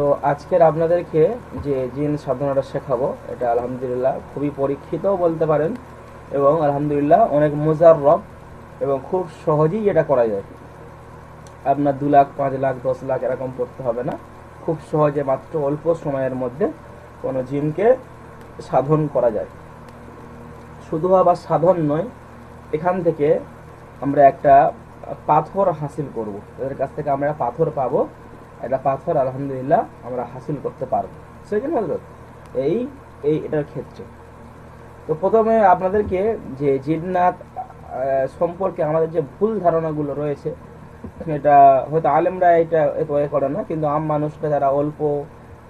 তো আজকের আপনাদেরকে যে জিন সাধনাটা শেখাবো, এটা আলহামদুলিল্লাহ খুবই পরীক্ষিতও বলতে পারেন এবং আলহামদুলিল্লাহ অনেক মোজাররব এবং খুব সহজেই এটা করা যায়। আপনার দু লাখ, পাঁচ লাখ, দশ লাখ এরকম পড়তে হবে না। খুব সহজে মাত্র অল্প সময়ের মধ্যে কোনো জিনকে সাধন করা যায়। শুধু আবার সাধন নয়, এখান থেকে আমরা একটা পাথর হাসিল করব। এদের কাছ থেকে আমরা পাথর পাবো। একটা পাথর, আলহামদুলিল্লাহ, আমরা হাসিল করতে পারব। সেই জন্য হজরত এই এই এটার ক্ষেত্রে। তো প্রথমে আপনাদেরকে যে জিন্নাত সম্পর্কে আমাদের যে ভুল ধারণাগুলো রয়েছে এটা হয়তো আলেমরা এটা এত এ করে না, কিন্তু আম মানুষটা যারা অল্প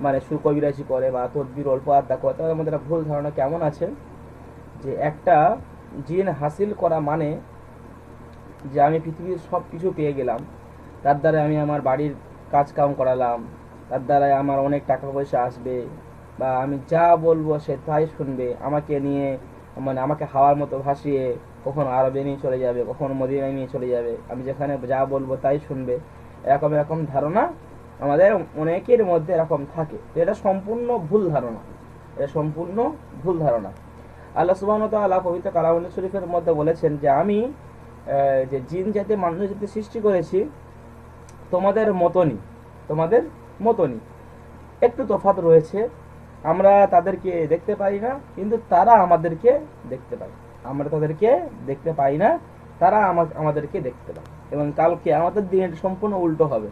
মানে সুকবিরাজি করে বা তদবির অল্প আড্ডা করে, তাদের মধ্যে ভুল ধারণা কেমন আছে? যে একটা জিন হাসিল করা মানে যে আমি পৃথিবীর সব কিছু পেয়ে গেলাম, তার দ্বারা আমি আমার বাড়ির কাজ কাম করালাম। তার দ্বারাই আমার অনেক টাকা পয়সা আসবে বা আমি যা বলব সে তাই শুনবে। আমাকে নিয়ে মানে আমাকে হাওয়ার মতো ভাসিয়ে কখনো আরবে নিয়ে চলে যাবে, কখনো মদিনায় নিয়ে চলে যাবে। আমি যেখানে যা বলব তাই শুনবে। এরকম এরকম ধারণা আমাদের অনেকের মধ্যে এরকম থাকে। এটা সম্পূর্ণ ভুল ধারণা। এটা সম্পূর্ণ ভুল ধারণা। আল্লাহ সুবাহ তাআলা পবিত্র কালামুল শরীফের মধ্যে বলেছেন যে আমি যে জিন জাতি, মানুষ জাতি সৃষ্টি করেছি তোমাদের মতনই তোমাদের মতনই। একটু তফাৎ রয়েছে, আমরা তাদেরকে দেখতে পাই না, কিন্তু তারা আমাদেরকে দেখতে পায়। আমরা তাদেরকে দেখতে পাই না, তারা আমা- আমাদেরকে দেখতে পায়। এবং কালকে আমাদের দিন সম্পূর্ণ উল্টো হবে।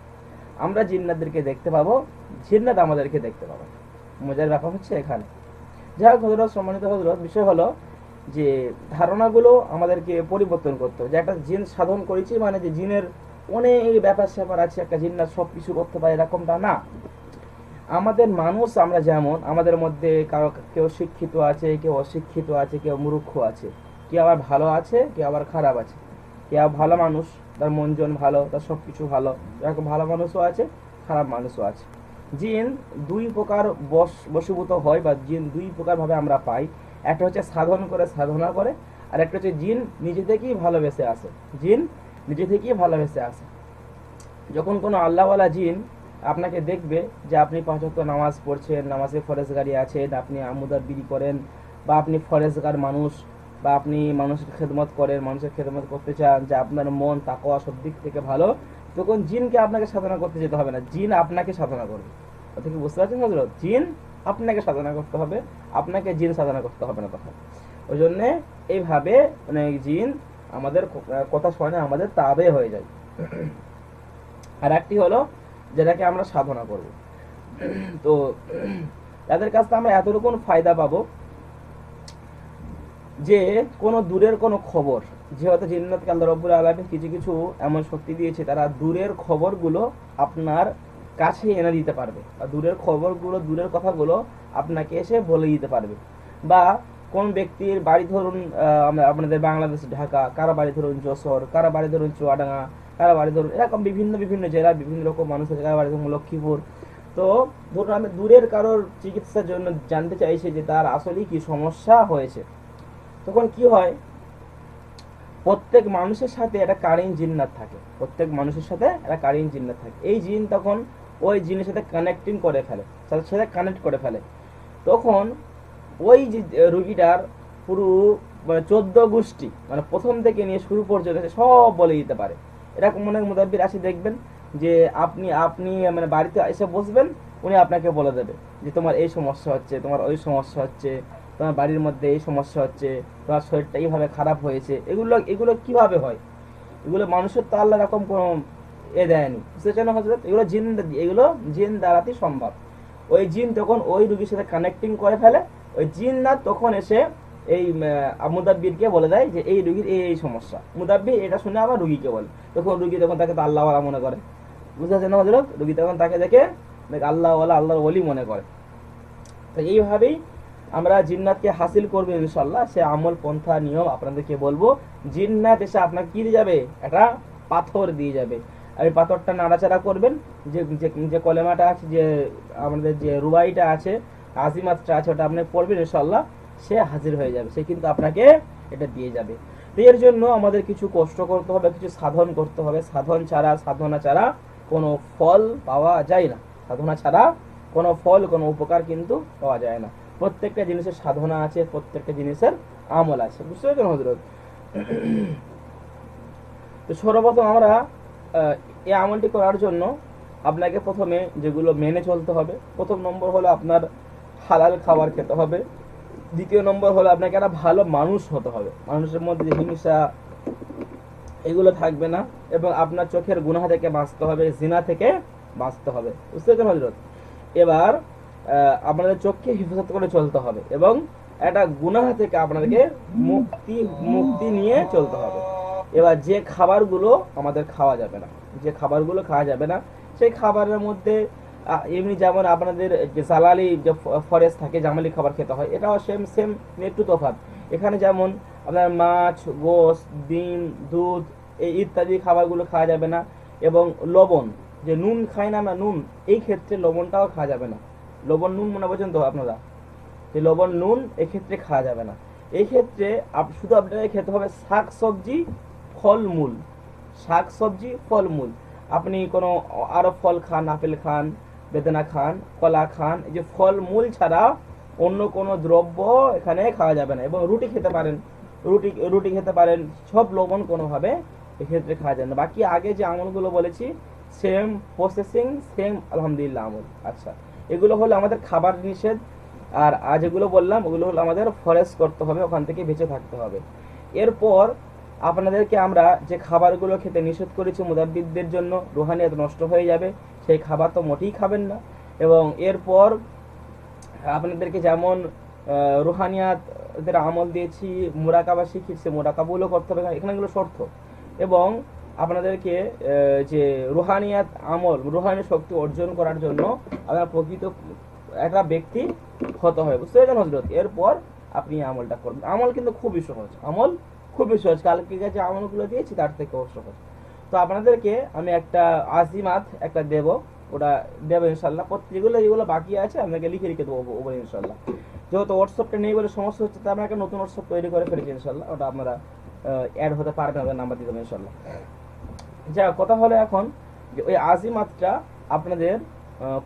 আমরা জিন্নাতদেরকে দেখতে পাবো, জিন্নাত আমাদেরকে দেখতে পাবো। মজার ব্যাপার হচ্ছে এখানে। যাই হোক হজরত সম্মানিত হজরত বিষয় হলো যে ধারণাগুলো আমাদেরকে পরিবর্তন করতে হবে। যে একটা জিন সাধন করেছি মানে যে জিনের অনেক ব্যাপার স্যাপার আছে, একটা জিন্নাত সব কিছু করতে পারে, এরকমটা না। আমাদের মানুষ আমরা যেমন, আমাদের মধ্যে কারও কেউ শিক্ষিত আছে, কেউ অশিক্ষিত আছে, কেউ মূর্খ আছে। কেউ আবার ভালো আছে, কেউ আবার খারাপ আছে। কেউ ভালো মানুষ, তার মনজন ভালো, তার সব কিছু ভালো। এরকম ভালো মানুষও আছে, খারাপ মানুষও আছে। জিন দুই প্রকার বশ, বশীভূত হয় বা জিন দুই প্রকারভাবে আমরা পাই। একটা হচ্ছে সাধন করে সাধনা করে, আর একটা হচ্ছে জিন নিজে থেকেই ভালোবেসে আসে। জিন নিজে থেকেই ভালোবেসে আসে। যখন কোনো আল্লাহওয়ালা জিন আপনাকে দেখবে যে আপনি পাঁচ ওয়াক্ত নামাজ পড়ছেন, নামাজে ফরেজগারি আছেন, আপনি আমুদার বিড়ি করেন বা আপনি ফরেজগার মানুষ বা আপনি মানুষের খেদমত করেন, মানুষের খেদমত করতে চান যে আপনার মন, তাকওয়া সব দিক থেকে ভালো, তখন জিনকে আপনাকে সাধনা করতে যেতে হবে না। জিন আপনাকে সাধনা করবে। কথা কি বুঝতে পারছেন হজরত জিন আপনাকে সাধনা করতে হবে, আপনাকে জিন সাধনা করতে হবে না তখন। ওই জন্যে এইভাবে অনেক জিন আমাদের কথা শোনে, আমাদের তাবে হয়ে যায়। আর একটি হলো যেটাকে আমরা সাধনা করব। তো তাদের কাছ থেকে আমরা এতটুকু ফায়দা পাবো যে কোনো দূরের কোনো খবর যেহেতু জিন্নাতকে আল্লাহ রব্বুল আলমী কিছু কিছু এমন শক্তি দিয়েছে, তারা দূরের খবরগুলো আপনার কাছে এনে দিতে পারবে। বা দূরের খবরগুলো, দূরের কথাগুলো আপনাকে এসে বলে দিতে পারবে। বা কোন ব্যক্তির বাড়ি ধরুন আপনাদের বাংলাদেশ, ঢাকা, কারও বাড়ি ধরুন, যশোর, কারও বাড়ি ধরুন, চুয়াডাঙ্গা, কারও বাড়ি ধরুন, এরকম বিভিন্ন বিভিন্ন জেলা, বিভিন্ন রকম মানুষ আছে, কারও বাড়ি ধরুন লক্ষ্মীপুর। তো ধরুন আমি দূরের কারোর চিকিৎসার জন্য জানতে চাইছি যে তার আসলেই কি সমস্যা হয়েছে। তখন কি হয়, প্রত্যেক মানুষের সাথে একটা কারিন জিন্নাত থাকে। প্রত্যেক মানুষের সাথে একটা কারিন জিন্নাত থাকে। এই জিন তখন ওই জিনের সাথে কানেক্টিং করে ফেলে তাদের সাথে কানেক্ট করে ফেলে। তখন ওই যে রুগীটার পুরো মানে চোদ্দ গোষ্ঠী মানে প্রথম থেকে নিয়ে শুরু পর্যন্ত সব বলে দিতে পারে। এরকম অনেক মুদাব্বির আসি দেখবেন যে, আপনি আপনি মানে বাড়িতে এসে বসবেন, উনি আপনাকে বলে দেবে যে, তোমার এই সমস্যা হচ্ছে, তোমার ওই সমস্যা হচ্ছে, তোমার বাড়ির মধ্যে এই সমস্যা হচ্ছে, তোমার শরীরটা এইভাবে খারাপ হয়েছে। এগুলো এগুলো কীভাবে হয়? এগুলো মানুষের তো আল্লাহ রকম কোনো এ দেয়নি। বুঝতেছেন হজরত এগুলো জিন এগুলো জিন দ্বারাতেই সম্ভব। ওই জিন তখন ওই রুগীর সাথে কানেক্টিং করে ফেলে ওই জিন না তখন এসে এই মুদাব্বিরকে বলে দেয় যে, এই রুগীর এই এই সমস্যা। মুদাব্বির এটা শুনে আবার রুগীকে বলে। তখন রুগী তখন তাকে তো আল্লাহওয়ালা মনে করে। বুঝতে না হজরত রুগী তখন তাকে দেখে, দেখ, আল্লাহওয়ালা, আল্লাহর ওলি মনে করে। তো এইভাবেই আমরা জিন্নাতকে হাসিল করব ইনশাল্লাহ সে আমল, পন্থা, নিয়ম আপনাদেরকে বলব। জিন্নাত এসে আপনাকে কি দিয়ে যাবে? একটা পাথর দিয়ে যাবে। আর এই পাথরটা নাড়াচাড়া করবেন। যে- যে কলেমাটা আছে, যে আমাদের যে রুবাইটা আছে আজিমাতটা আছে ওটা আপনি পড়বেন ইনশাল্লাহ সে হাজির হয়ে যাবে, সে কিন্তু আপনাকে এটা দিয়ে যাবে। তো এর জন্য আমাদের কিছু কষ্ট করতে হবে, কিছু সাধন করতে হবে। সাধন ছাড়া, সাধনা ছাড়া কোনো ফল পাওয়া যায় না। সাধনা ছাড়া কোনো ফল, কোনো উপকার কিন্তু পাওয়া যায় না। প্রত্যেকটা জিনিসের সাধনা আছে, প্রত্যেকটা জিনিসের আমল আছে। বুঝতে পেরেছেন হজরত তো সর্বপ্রথম আমরা এই আমলটি করার জন্য আপনাকে প্রথমে যেগুলো মেনে চলতে হবে, প্রথম নম্বর হলো আপনার হালাল খাবার খেতে হবে। দ্বিতীয় নম্বর হলো আপনাকে একটা ভালো মানুষ হতে হবে। মানুষের মধ্যে হিংসা এগুলো থাকবে না এবং আপনার চোখের গুনাহ থেকে বাঁচতে হবে, জিনা থেকে বাঁচতে হবে। বুঝতে পেরেছেন হজরত এবার আপনাদের চোখকে হেফাজত করে চলতে হবে এবং একটা গুনাহ থেকে আপনাদেরকে মুক্তি মুক্তি নিয়ে চলতে হবে। এবার যে খাবারগুলো আমাদের খাওয়া যাবে না, যে খাবারগুলো খাওয়া যাবে না, সেই খাবারের মধ্যে এমনি যেমন আপনাদের যে জালালি যে ফরেস্ট থাকে, জামালি খাবার খেতে হয়, এটাও সেম সেম একটু তফাৎ। এখানে যেমন আপনার মাছ গোস ডিম, দুধ, এই ইত্যাদি খাবারগুলো খাওয়া যাবে না। এবং লবণ, যে নুন খাই না আমরা নুন, এই ক্ষেত্রে লবণটাও খাওয়া যাবে না। লবণ নুন মনে বোঝেন তো আপনারা? যে লবণ নুন এক্ষেত্রে খাওয়া যাবে না। এই ক্ষেত্রে শুধু আপনাকে খেতে হবে শাক, সবজি, ফলমূল। শাক, সবজি, ফলমূল। আপনি কোনো আরও ফল খান, আপেল খান বেদানা খান, কলা খান, এই যে ফলমূল ছাড়া অন্য কোনো দ্রব্য এখানে খাওয়া যাবে না এবং রুটি খেতে পারেন। রুটি রুটি খেতে পারেন, সব লবণ কোনোভাবে এক্ষেত্রে খাওয়া যাবে না। বাকি আগে যে আমলগুলো বলেছি সেম প্রসেসিং সেম আলহামদুলিল্লাহ আমল। আচ্ছা এগুলো হলো আমাদের খাবার নিষেধ। আর আজ যেগুলো বললাম, ওগুলো হলো আমাদের ফরেস্ট করতে হবে, ওখান থেকে বেঁচে থাকতে হবে। এরপর আপনাদেরকে আমরা যে খাবারগুলো খেতে নিষেধ করেছি মুদাব্বিদদের জন্য, রুহানিয়াত নষ্ট হয়ে যাবে। সেই খাবার তো মোটেই খাবেন না। এবং এরপর আপনাদেরকে যেমন রুহানিয়াতের আমল দিয়েছি, মুরাকাবা শিখিয়েছি মুরাকাবুলও করতে হবে। এখানে এগুলো শর্ত। এবং আপনাদেরকে যে রুহানিয়াত আমল, রুহানি শক্তি অর্জন করার জন্য আপনার প্রকৃত একটা ব্যক্তি হতে হবে। বুঝতে পেরেছেন হজরত এরপর আপনি আমলটা করবেন। আমল কিন্তু খুবই সহজ। আমল খুবই সহজ। কালকে গেছে আমলগুলো দিয়েছি, তার থেকেও সহজ। তো আপনাদেরকে আমি একটা আজিমাত একটা দেব, ওটা দেবো ইনশাল্লাহ প্রত্যেকগুলো যেগুলো বাকি আছে, আপনাকে লিখে লিখে দেবো ওপরে ইনশাল্লাহ যেহেতু হোয়াটসঅ্যাপটা নেই বলে সমস্যা হচ্ছে তাই আমরা একটা নতুন হোয়াটসঅ্যাপ তৈরি করে ফেলেছি ইনশাল্লাহ ওটা আপনারা অ্যাড হতে পারবেন ওদের নাম্বার দিয়ে দেবেন ইনশাল্লাহ যা কথা হলো এখন যে ওই আজিমাতটা আপনাদের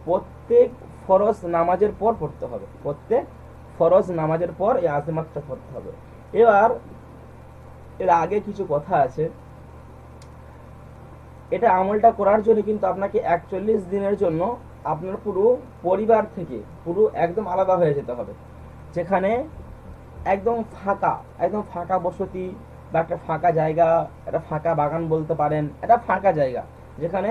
প্রত্যেক ফরজ নামাজের পর পড়তে হবে। প্রত্যেক ফরজ নামাজের পর এই আজিমাতটা পড়তে হবে। এবার, এর আগে কিছু কথা আছে। এটা আমলটা করার জন্য কিন্তু আপনাকে একচল্লিশ দিনের জন্য আপনার পুরো পরিবার থেকে পুরো একদম আলাদা হয়ে যেতে হবে। যেখানে একদম ফাঁকা একদম ফাঁকা বসতি বা একটা ফাঁকা জায়গা, একটা ফাঁকা বাগান বলতে পারেন, একটা ফাঁকা জায়গা। যেখানে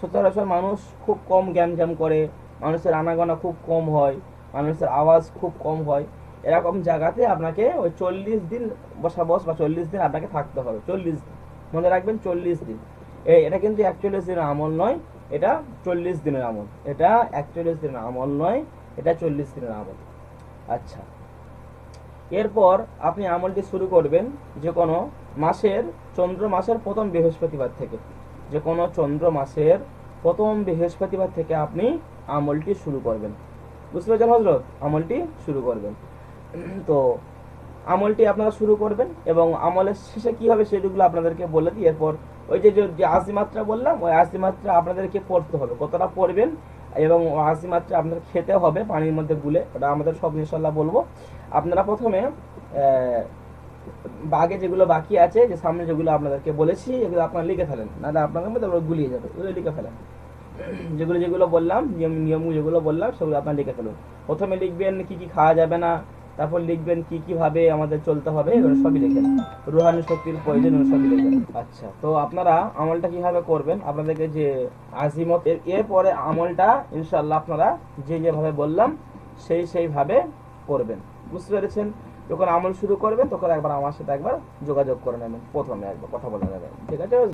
সচরাচর মানুষ খুব কম জ্ঞান করে, মানুষের আনাগোনা খুব কম হয়, মানুষের আওয়াজ খুব কম হয়। এরকম জায়গাতে আপনাকে ওই চল্লিশ দিন বসাবস বা চল্লিশ দিন আপনাকে থাকতে হবে, চল্লিশ দিন। মনে রাখবেন চল্লিশ দিন। এটা কিন্তু একচল্লিশ দিনের আমল নয়, এটা চল্লিশ দিনের আমল। এটা একচল্লিশ দিনের আমল নয়, এটা চল্লিশ দিনের আমল। আচ্ছা। এরপর আপনি আমলটি শুরু করবেন যে কোনো মাসের, চন্দ্র মাসের প্রথম বৃহস্পতিবার থেকে। যে কোনো চন্দ্র মাসের প্রথম বৃহস্পতিবার থেকে আপনি আমলটি শুরু করবেন। বুঝতে পেরেছেন হজরত আমলটি শুরু করবেন। তো আমলটি আপনারা শুরু করবেন এবং আমলের শেষে কি হবে সেগুলো আপনাদেরকে বলে দিই। এরপর ওই যে যে- আশি মাত্রা বললাম, ওই আশি মাত্রা আপনাদেরকে পড়তে হবে। কতটা পড়বেন এবং আশি মাত্রা আপনাদের খেতে হবে পানির মধ্যে গুলে, ওটা আমাদের সব ইনশাল্লাহ বলব। আপনারা প্রথমে বাগে যেগুলো বাকি আছে, যে সামনে যেগুলো আপনাদেরকে বলেছি, এগুলো আপনারা লিখে ফেলেন। নাহলে আপনাদের মধ্যে গুলিয়ে যাবে এগুলো লিখে ফেলেন। যেগুলো যেগুলো বললাম, নিয়ম নিয়ম যেগুলো বললাম, সেগুলো আপনার লিখে ফেলুন। প্রথমে লিখবেন কি কি খাওয়া যাবে না তারপর লিখবেন কি কি ভাবে আমাদের চলতে হবে এগুলো সবই লিখেন রুহানি শক্তির প্রয়োজন সবই লিখেন আচ্ছা। তো আপনারা আমলটা কীভাবে করবেন? আপনাদেরকে যে আজিমত এর এরপরে আমলটা ইনশাল্লাহ আপনারা যে যেভাবে বললাম সেই সেইভাবে করবেন। বুঝতে পেরেছেন? যখন আমল শুরু করবেন তখন একবার আমার সাথে একবার যোগাযোগ করে নেবেন। প্রথমে একবার কথা বলে নেবেন ঠিক আছে?